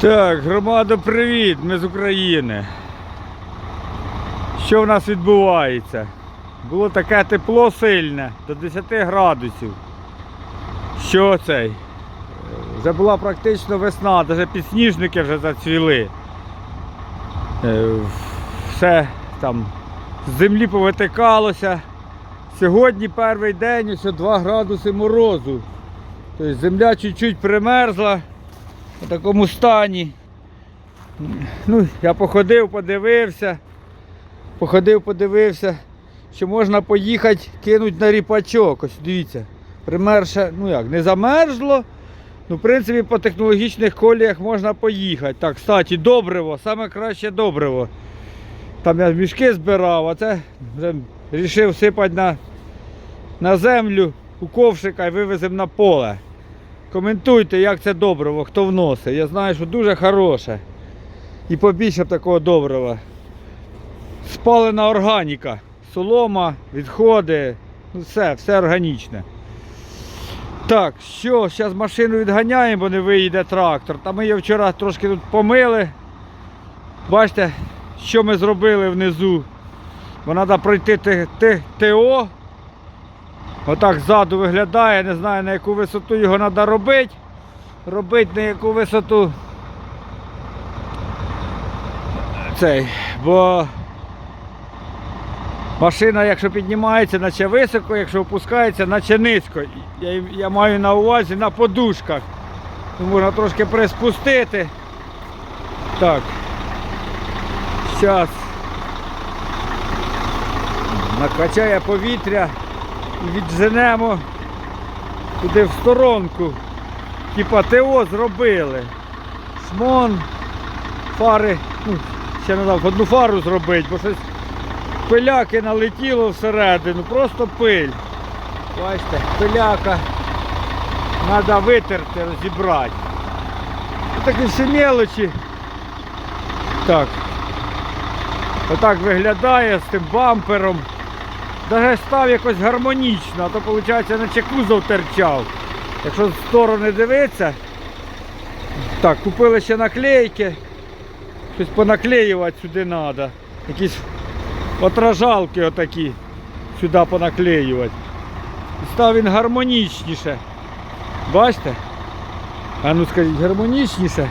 Так, громада, привіт! Ми з України. Що в нас відбувається? Було таке тепло сильне до 10 градусів. Що цей? Е, Вже була практично весна, навіть підсніжники вже зацвіли. Е, Все там з землі повитикалося. Сьогодні перший день, ось 2 градуси морозу. Тобто земля чуть-чуть примерзла в такому стані. Ну, я походив, подивився. Походив, подивився, що можна поїхати, кинути на ріпачок. Ось дивіться, примерше, ну як, не замерзло. Ну, в принципі, по технологічних коліях можна поїхати. Так, кстати, добриво, саме краще добриво. Там я мішки збирав, а це вже вирішив сипати на, на землю у ковшика і вивеземо на поле. Коментуйте, як це добриво, хто вносить. Я знаю, що дуже хороше. І побільше такого добрива. Спалена органіка. Солома, відходи, ну все, все органічне. Так, що, зараз машину відганяємо, бо не виїде трактор. Та ми її вчора трошки тут помили. Бачите, що ми зробили внизу. Бо треба пройти ТО. Отак ззаду виглядає, не знаю на яку висоту його треба робити. Робити на яку висоту цей, бо машина, якщо піднімається, наче високо, якщо опускається, наче низько. Я, я маю на увазі на подушках. Можна трошки приспустити. Так. Зараз. Накачає повітря відженемо туди в сторонку. Типа ТО зробили. Шмон, фари, ну, ще треба одну фару зробити, бо щось пиляки налетіло всередину, просто пиль. Бачите, пиляка. Треба витерти, розібрати. Такі всі мелочі. Так. Отак виглядає з тим бампером. Даже став якось гармонічно, а то виходить, наче кузов терчав. Якщо з сторони дивитися, так, купили ще наклейки. Щось понаклеювати сюди треба. Якісь отражалки отакі сюди понаклеювати. Став він гармонічніше. Бачите? А ну скажіть, гармонічніше.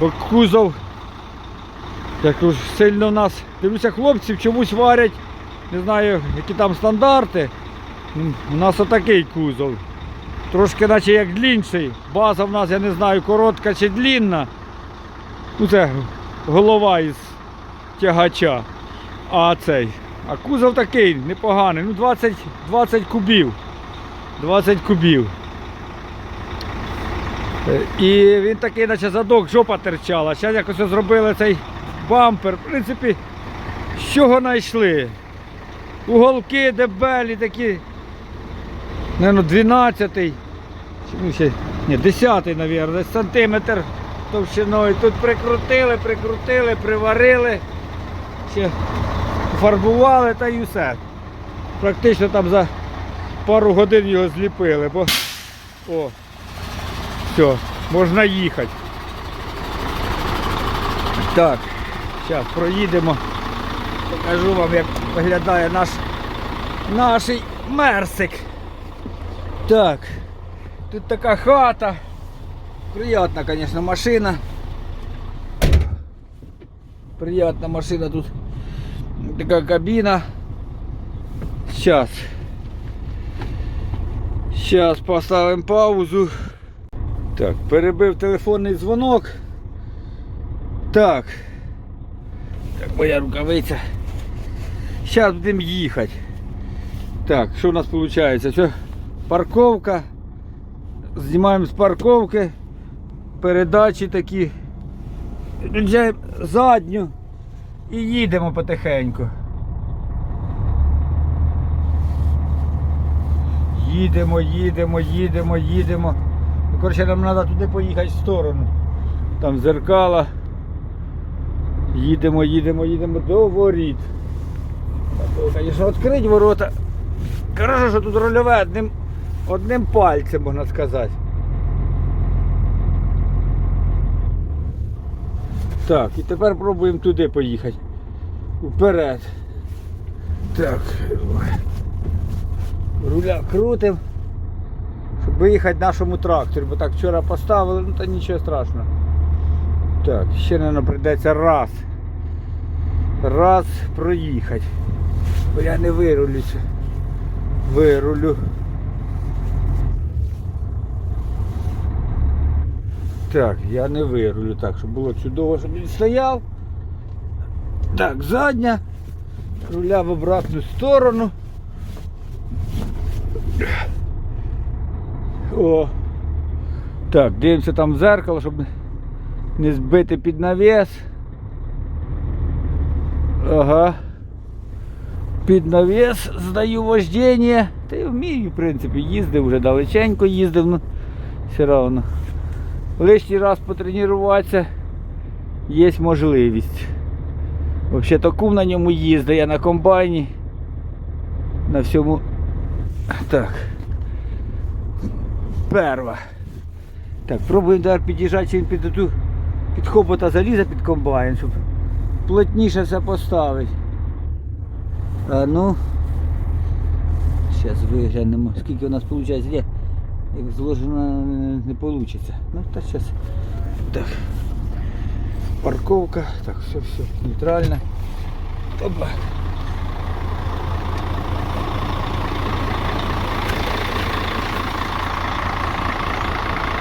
Бо кузов, як ж сильно нас, дивлюся, хлопців чомусь варять, не знаю, які там стандарти. У нас отакий кузов. Трошки наче як длінший. База в нас, я не знаю, коротка чи длінна. Ну це голова із тягача. А цей. А кузов такий непоганий. Ну 20, 20 кубів. 20 кубів. Е, І він такий, наче задок, жопа терчала. Зараз якось зробили цей бампер. В принципі, з чого знайшли? Уголки дебелі такі. Наверно, 12 чи ну, ще, ні, 10 мабуть, сантиметр товщиною. Тут прикрутили, прикрутили, приварили, ще фарбували та й усе. Практично там за пару годин його зліпили, бо о, все, можна їхати. Так, зараз проїдемо. Покажу вам, як виглядає наш наш мерсик. Так, тут така хата. Приятна, звісно, машина. Приятна машина тут. Така кабіна. Сейчас. Сейчас поставимо паузу. Так, перебив телефонний дзвонок. Так. Так, моя рукавиця. Зараз будемо їхати. Так, що у нас виходить? Що? Парковка. Знімаємо з парковки. Передачі такі. Включаємо задню і їдемо потихеньку. Їдемо, їдемо, їдемо, їдемо. Ну, коротше, нам треба туди поїхати в сторону. Там зеркала. Їдемо, їдемо, їдемо до воріт. Звісно, відкрити ворота. Хорошо, що тут рульове одним, одним пальцем, можна сказати. Так, і тепер пробуємо туди поїхати. Вперед. Так. Руля крутим. Щоб виїхати нашому трактору, бо так вчора поставили, ну та нічого страшного. Так, ще, мабуть, прийдеться раз. Раз проїхати. Бо я не вирулюся. Вирулю. Так, я не вирулю так, щоб було чудово, щоб він стояв. Так, задня. Руля в обратну сторону. О. Так, дивимося там в зеркало, щоб не збити під навіс. Ага. Під навіс здаю вождення. Та й вмію, в принципі, їздив вже далеченько їздив, ну все одно. Лишній раз потренуватися є можливість. Взагалі то кум на ньому їздить, я на комбайні. На всьому. Так. Перва. Так, пробуємо тепер під'їжджати, чи він під ту під хобота під комбайн, щоб плотніше все поставити. А ну. Зараз виглянемо, скільки у нас виходить. Є. Як зложено не вийде. Ну та зараз. Так. Парковка. Так, все, все, нейтрально. Опа.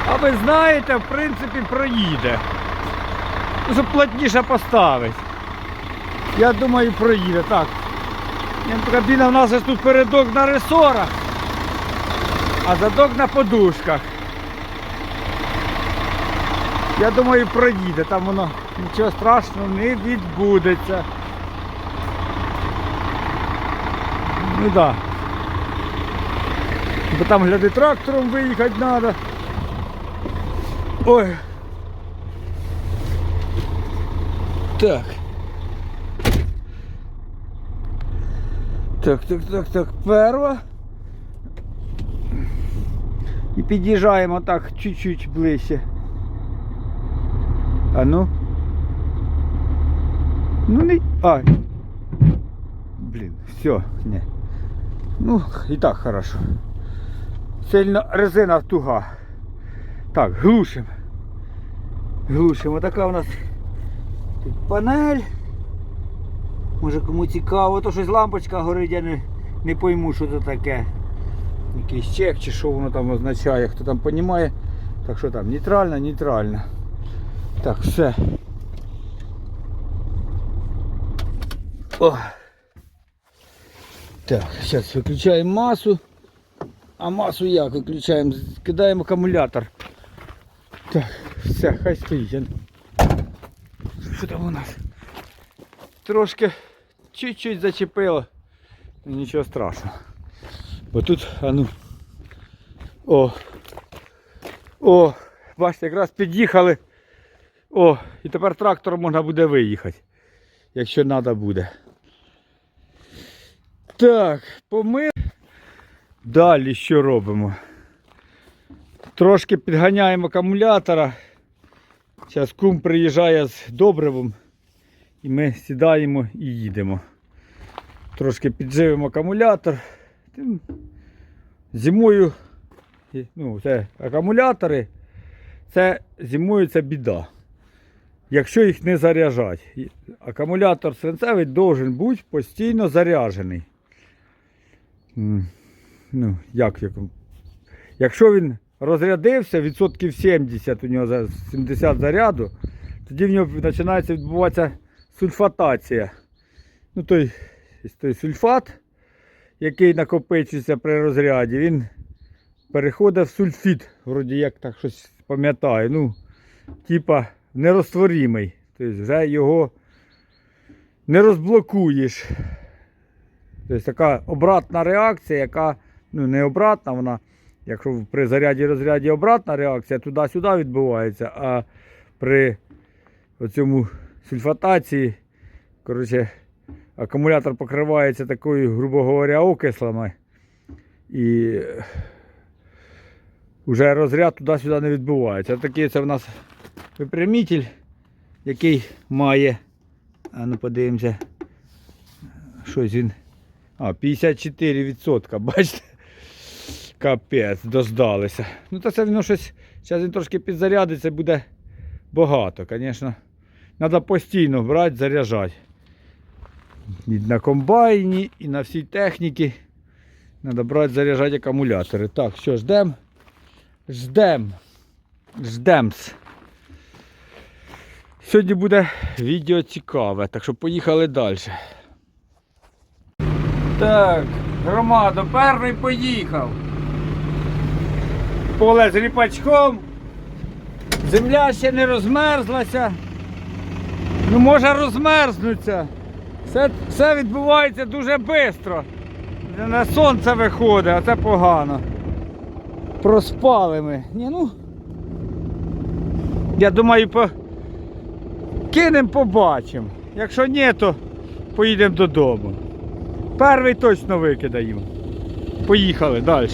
А ви знаєте, в принципі, проїде. Щоб плотніше поставити. Я думаю, проїде. Так. Кабіна в нас тут передок на ресорах, а задок на подушках. Я думаю, проїде, там воно нічого страшного не відбудеться. Ну. Да. Бо там гляди трактором виїхати треба. Ой. Так. Так, так, так, так, перва. І під'їжджаємо так чуть-чуть ближче. А ну. Ну не. А. Блін, все, не. Ну, і так хорошо. Сильно резина туга. Так, глушимо. Глушимо. Така у нас панель. Може кому цікаво, то щось лампочка горить, я не, не пойму, що це таке. Якийсь чек чи що воно там означає, хто там розуміє. Так що там, нейтрально, нейтрально. Так, все. О. Так, зараз виключаємо масу. А масу як виключаємо? Кидаємо акумулятор. Так, все, хай стоїть. Що там у нас? Трошки чуть-чуть зачепило. Нічого страшного. Бо тут, а ну. О. О, бачите, якраз під'їхали. О, і тепер трактором можна буде виїхати. Якщо треба буде. Так, помир. Далі що робимо? Трошки підганяємо акумулятора. Зараз кум приїжджає з добривом і ми сідаємо і їдемо. Трошки підживимо акумулятор. Зимою ну, це акумулятори, це зимою це біда. Якщо їх не заряджати. Акумулятор свинцевий должен бути постійно заряджений. Ну, як, як? Якщо він розрядився, відсотків 70 у нього за 70 заряду, тоді в нього починається відбуватися сульфатація. Ну, той, той сульфат, який накопичується при розряді, він переходить в сульфід, вроді як так щось пам'ятаю. Ну, типа нерозтворимий. Тобто вже його не розблокуєш. Тобто така обратна реакція, яка ну не обратна, вона, якщо при заряді розряді обратна реакція, туди-сюди відбувається, а при цьому сульфатації, коротше, акумулятор покривається такою, грубо говоря, окислами. І вже розряд туди-сюди не відбувається. Такий це в нас випрямитель. який має. А ну подивимося. Щось він. А, 54%, бачите? Капець, дождалися. Ну то це воно щось. Зараз він трошки підзарядиться, буде багато, звісно. Треба постійно брати, заряджати. І на комбайні, і на всій техніці. Треба брати, заряджати акумулятори. Так, що, ждем? Ждем. Ждемс. Сьогодні буде відео цікаве, так що поїхали далі. Так, громада, перший поїхав. Поле з ріпачком. Земля ще не розмерзлася. Ну може розмерзнуться. Все, все відбувається дуже швидко. На сонце виходить, а це погано. Проспали ми. Ні, ну. Я думаю, по... кинемо побачимо. Якщо ні, то поїдемо додому. Перший точно викидаємо. Поїхали далі.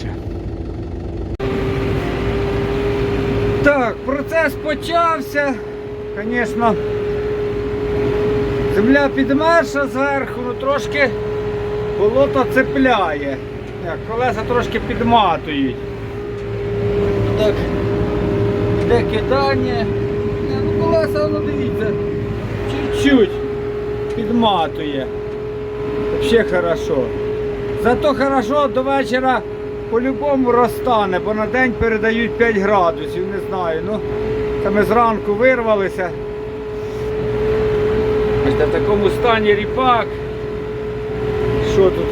Так, процес почався. Звісно, земля підмерша зверху, ну трошки болото цепляє. Колеса трошки підматують. Так, де кидання. Ну, колеса, ну дивіться, чуть-чуть підматує. Взагалі хорошо. Зато хорошо до вечора по-любому розтане, бо на день передають 5 градусів, не знаю. Ну, це ми зранку вирвалися. Бачите, в такому стані ріпак. Що тут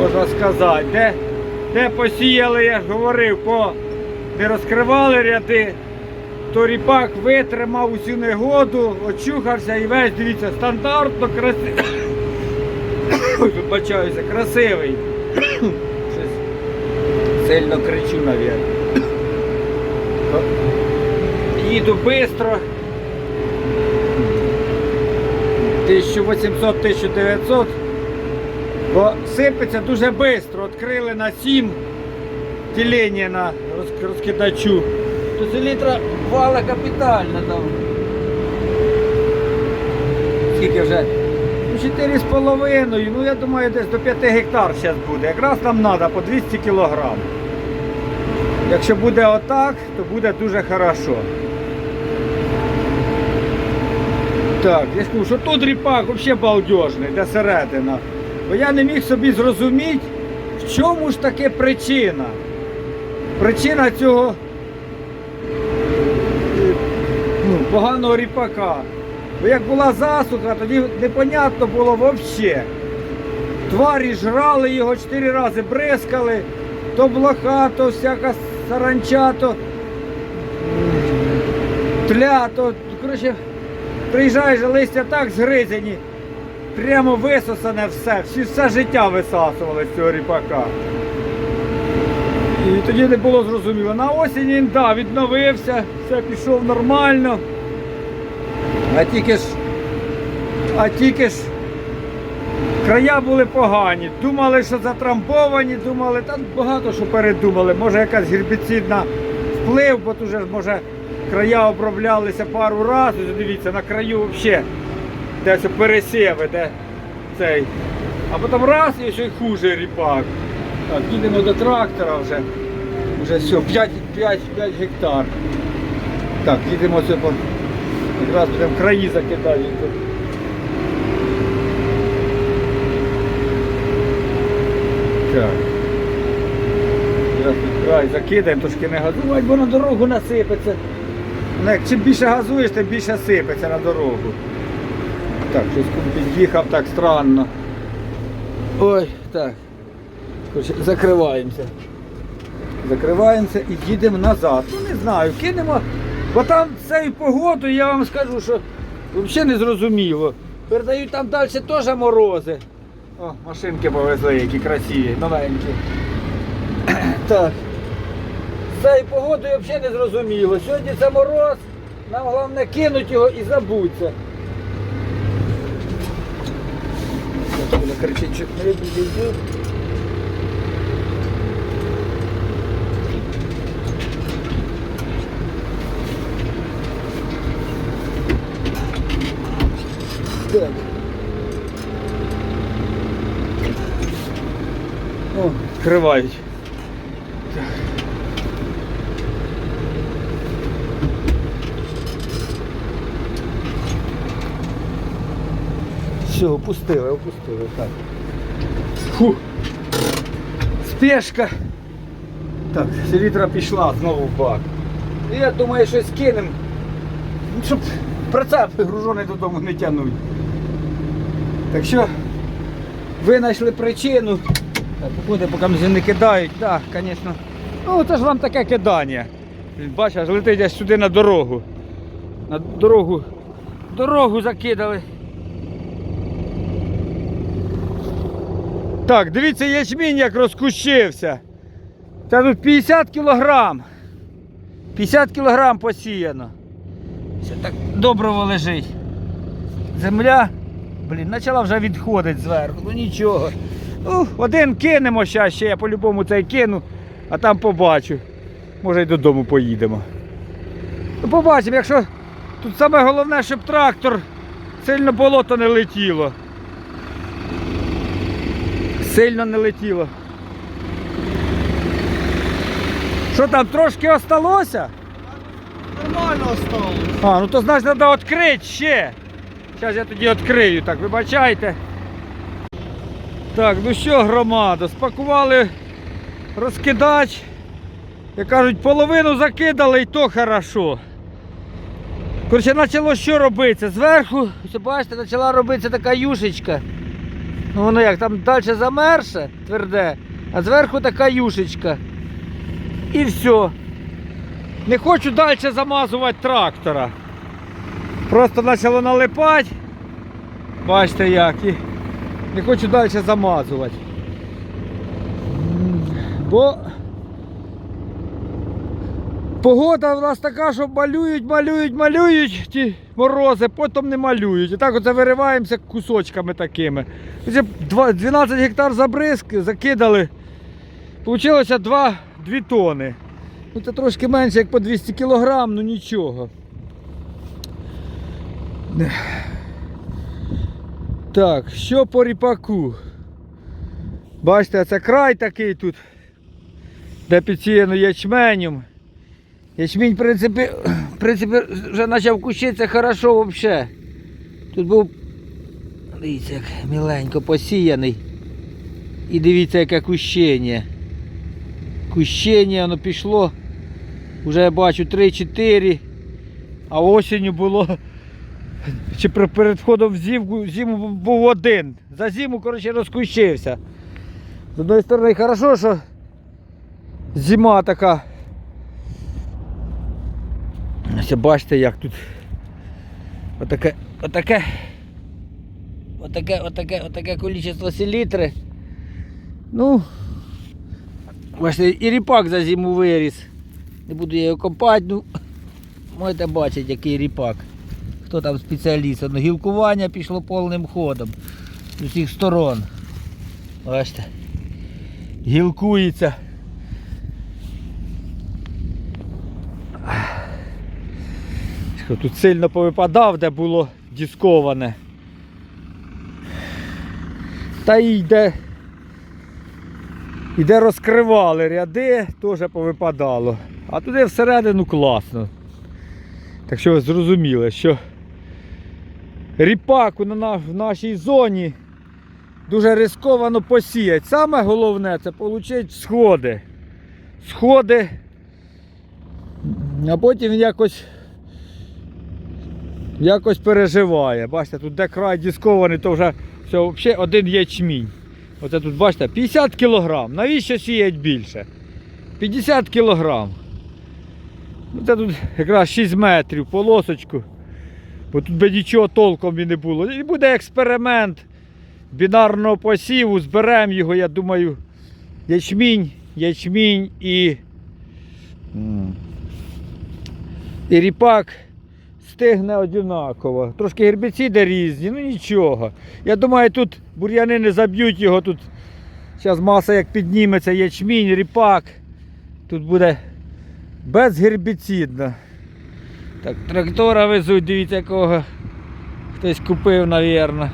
можна сказати? Де, де посіяли, я ж говорив, по не розкривали ряди, то ріпак витримав усю негоду, очухався і весь, дивіться, стандартно красивий. Вибачаюся, красивий. Сильно кричу, мабуть. Їду швидко. 1800-1900. Бо сипеться дуже швидко. Відкрили на 7 ділення на розкидачу. То селітра вала капітально там. Скільки вже? Ну, Чотири з половиною, ну я думаю, десь до 5 гектар зараз буде. Якраз нам треба по 200 кілограм. Якщо буде отак, то буде дуже хорошо. Так, я скажу, що тут ріпак взагалі балдежний, де середина. Бо я не міг собі зрозуміти, в чому ж таки причина. Причина цього е, ну, поганого ріпака. Бо як була засуха, тоді непонятно було взагалі. Тварі жрали його чотири рази бризкали, то блоха, то всяка саранча, то тля, то коротше, приїжджаєш, листя так згризені, прямо висосане все, всі, все життя висасували з цього ріпака. І тоді не було зрозуміло. На осінь він да, відновився, все пішов нормально. А тільки ж, а тільки ж края були погані. Думали, що затрамбовані, думали, там багато що передумали. Може якась гербіцидна вплив, бо тут же ж може края оброблялися пару разів. Дивіться, на краю взагалі десь пересіви, де цей. А потім раз і ще й хуже ріпак. Так, їдемо до трактора вже. Вже все, 5, 5, 5 гектар. Так, їдемо все по. Якраз будемо краї закидати. Так. Зараз край закидаємо, трошки не газувати, бо на дорогу насипеться. Ну, як чим більше газуєш, тим більше сипеться на дорогу. Так, щось під'їхав так странно. Ой, так. Закриваємося. Закриваємося і їдемо назад. Ну не знаю, кинемо. Бо там цією погодою я вам скажу, що взагалі не зрозуміло. Передають там далі теж морози. О, машинки повезли, які красиві, новенькі. Так. Цією погодою взагалі не зрозуміло. Сьогодні це мороз, нам головне кинути його і забудься. Так. О, відкривають. Все, опустили, опустили, так. Фу. Спешка. Так, селітра пішла знову в бак. І я думаю, щось кинемо, ну, щоб прицеп гружений додому не тягнуть. Так що ви знайшли причину. Так, походи, поки вже не кидають, так, звісно. Ну, це ж вам таке кидання. Бачиш, летить сюди на дорогу. На дорогу. Дорогу закидали. Так, дивіться, ячмінь як розкущився. Та тут 50 кілограм. 50 кілограм посіяно. Все так доброво лежить. Земля, блін, почала вже відходити зверху, ну нічого. Ну, один кинемо зараз ще, я по-любому цей кину, а там побачу. Може й додому поїдемо. Ну, побачимо, якщо тут саме головне, щоб трактор сильно болото не летіло. Сильно не летіло. Що там трошки осталося? Нормально осталось. А, ну то значить треба відкрити ще. Зараз я тоді відкрию, так, вибачайте. Так, ну що, громада, спакували розкидач. Як кажуть, половину закидали і то хорошо. Коротше, почало що робитися? Зверху, бачите, почала робитися така юшечка. Ну воно як, там далі замерше, тверде, а зверху така юшечка. І все. Не хочу далі замазувати трактора. Просто почало налипати. Бачите як. І не хочу далі замазувати. Бо погода в нас така, що малюють, малюють, малюють ті морози, потім не малюють. І так оце вириваємося кусочками такими. 12 гектар забризки закидали. Получилося 2, 2 тони. Ну це трошки менше, як по 200 кілограм, ну нічого. Так, що по ріпаку? Бачите, це край такий тут, де підсіяно ячменем. Ячмінь, в принципі, в принципі, вже почав кущитися хорошо взагалі. Тут був, дивіться, як міленько посіяний. І дивіться, яке кущення. Кущення, воно пішло. Уже я бачу 3-4. А осінню було. Чи перед входом в зиму, зиму був один. За зиму, коротше, розкущився. З одної сторони, хорошо, що зима така. Ось бачите, як тут отаке, отаке, отаке, отаке, отаке кількість селітри. Ну, бачите, і ріпак за зиму виріс. Не буду я його копати, ну можете бачити, який ріпак. Хто там спеціаліст? Ну, гілкування пішло повним ходом з усіх сторон. Бачите. Гілкується. Що Тут сильно повипадав, де було дисковане. Та й йде. І де розкривали ряди, теж повипадало. А туди всередину класно. Так що ви зрозуміли, що ріпаку на, в нашій зоні дуже рисковано посіяти. Саме головне це отримати сходи. Сходи, а потім якось якось переживає. Бачите, тут де край дискований, то вже все, взагалі один ячмінь. Оце тут бачите, 50 кілограм. Навіщо сіять більше? 50 кілограм. Ну, Це тут якраз 6 метрів полосочку. Бо тут би нічого толком і не було. І буде експеримент бінарного посіву, зберемо його, я думаю, ячмінь, ячмінь і, і ріпак стигне однаково. Трошки гербіциди різні, ну нічого. Я думаю, тут бур'яни не заб'ють його. Тут зараз маса як підніметься, ячмінь, ріпак. Тут буде безгербіцидно. Так, трактора везуть, дивіться, якого Хтось купив, навірно.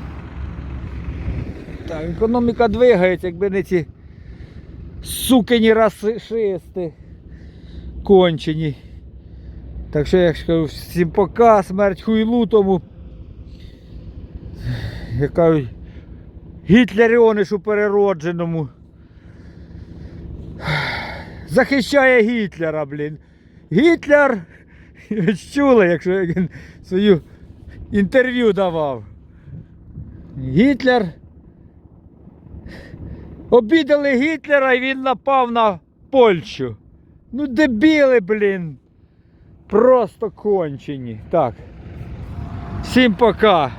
Так, економіка двигається, якби не ці сукині расисти кончені. Так що я ж кажу, всім пока, смерть хуйлу тому. Я кажу, гітлеріонишу переродженому. Захищає Гітлера, блін. Гітлер, ви чули, якщо він свою інтерв'ю давав. Гітлер. Обідали Гітлера і він напав на Польщу. Ну дебіли, блін. Просто кончені. Так. Всім пока.